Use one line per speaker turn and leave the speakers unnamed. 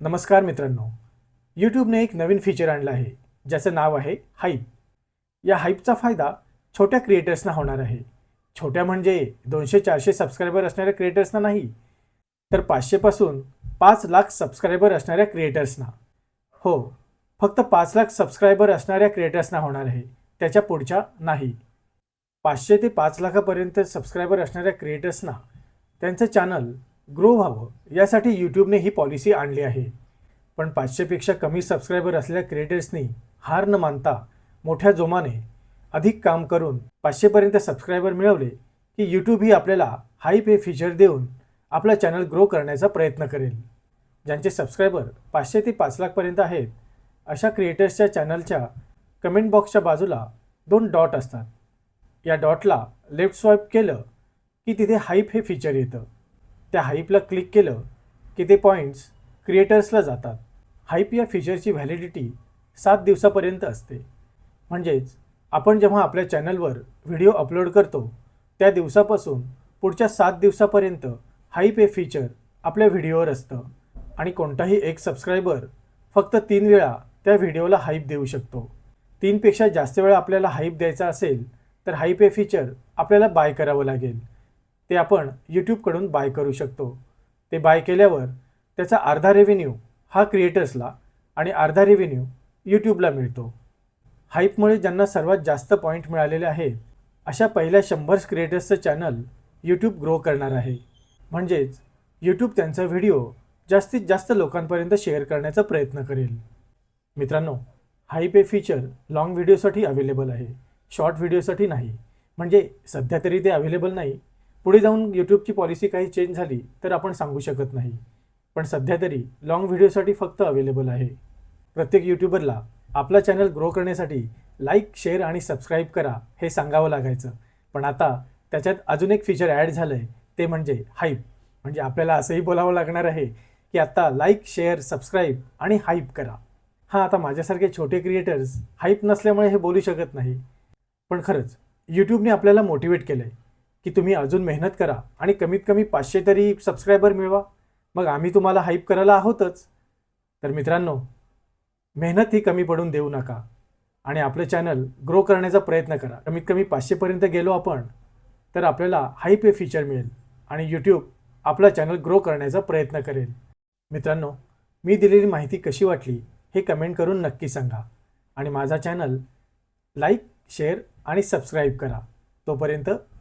नमस्कार मित्रांनो. यूट्यूबने एक नवीन फीचर आणलं आहे. ज्याचं नाव आहे हाईप या हाईपचा फायदा छोट्या क्रिएटर्सना होणार आहे. छोट्या म्हणजे दोनशे चारशे सबस्क्रायबर असणाऱ्या क्रिएटर्सना नाही तर पाचशेपासून पाच लाख सबस्क्रायबर असणाऱ्या क्रिएटर्सना हो फक्त पाच लाख सबस्क्रायबर असणाऱ्या क्रिएटर्सना होणार आहे. त्याच्या पुढच्या नाही. पाचशे ते पाच लाखापर्यंत सबस्क्रायबर असणाऱ्या क्रिएटर्सना त्यांचं चॅनल ग्रो व्हावं. यासाठी यूट्यूबने ही पॉलिसी आणली आहे. पण पाचशेपेक्षा कमी सबस्क्रायबर असलेल्या क्रिएटर्सनी हार न मानता मोठ्या जोमाने अधिक काम करून पाचशेपर्यंत सबस्क्रायबर मिळवले की यूट्यूब ही आपल्याला हाय पे फीचर देऊन आपला चॅनल ग्रो करण्याचा प्रयत्न करेल. ज्यांचे सबस्क्रायबर पाचशे ते पाच लाखपर्यंत आहेत अशा क्रिएटर्सच्या चॅनलच्या कमेंट बॉक्सच्या बाजूला दोन डॉट असतात. या डॉटला लेफ्ट स्वाईप केलं की तिथे हाईप हे फीचर येतं. त्या हाईपला क्लिक केलं की ते पॉईंट्स क्रिएटर्सला जातात. हाईप या फीचरची व्हॅलिडिटी सात दिवसापर्यंत असते. म्हणजेच आपण जेव्हा आपल्या चॅनलवर व्हिडिओ अपलोड करतो त्या दिवसापासून पुढच्या सात दिवसापर्यंत हाईप हे फीचर आपल्या व्हिडिओवर असतं आणि कोणताही एक सबस्क्रायबर फक्त तीन वेळा त्या व्हिडिओला हाईप देऊ शकतो. तीनपेक्षा जास्त वेळा आपल्याला हाईप द्यायचा असेल तर हाईप हे फीचर आपल्याला बाय करावं लागेल. ते आपण यूट्यूबकडून बाय करू शकतो. ते बाय केल्यावर त्याचा अर्धा रेव्हेन्यू हा क्रिएटर्सला आणि अर्धा रेव्हेन्यू यूट्यूबला मिळतो. हाईपमुळे ज्यांना सर्वात जास्त पॉईंट मिळालेले आहेत अशा पहिल्या शंभर क्रिएटर्सचं चॅनल यूट्यूब ग्रो करणार आहे. म्हणजेच यूट्यूब त्यांचा व्हिडिओ जास्तीत जास्त लोकांपर्यंत शेअर करण्याचा प्रयत्न करेल. मित्रांनो हाईप हे फीचर लाँग व्हिडिओसाठी अवेलेबल आहे. शॉर्ट व्हिडिओसाठी नाही. म्हणजे सध्या तरी ते अवेलेबल नाही. पुढे जाऊन यूट्यूबची पॉलिसी काही चेंज झाली तर आपण सांगू शकत नाही. पण सध्या तरी लाँग व्हिडिओसाठी फक्त अवेलेबल आहे. प्रत्येक यूट्यूबरला आपला चॅनल ग्रो करण्यासाठी लाईक शेअर आणि सबस्क्राईब करा हे सांगावं लागायचं. पण आता त्याच्यात अजून एक फीचर ॲड झालं आहे ते म्हणजे हाईप म्हणजे आपल्याला असंही बोलावं लागणार आहे की आत्ता लाईक शेअर सबस्क्राईब आणि हाईप करा. हां आता माझ्यासारखे छोटे क्रिएटर्स हाईप नसल्यामुळे हे बोलू शकत नाही. पण खरंच यूट्यूबने आपल्याला मोटिवेट केलं आहे की तुम्ही अजून मेहनत करा आणि कमीत कमी पाचशे तरी सबस्क्रायबर मिळवा. मग आम्ही तुम्हाला हाईप करायला आहोतच. तर मित्रांनो मेहनत ही कमी पडून देऊ नका आणि आपलं चॅनल ग्रो करण्याचा प्रयत्न करा. कमीत कमी पाचशेपर्यंत गेलो आपण तर आपल्याला हाईप हे फीचर मिळेल आणि यूट्यूब आपला चॅनल ग्रो करण्याचा प्रयत्न करेल. मित्रांनो मी दिलेली माहिती कशी वाटली हे कमेंट करून नक्की सांगा आणि माझा चॅनल लाईक शेअर आणि सबस्क्राईब करा. तोपर्यंत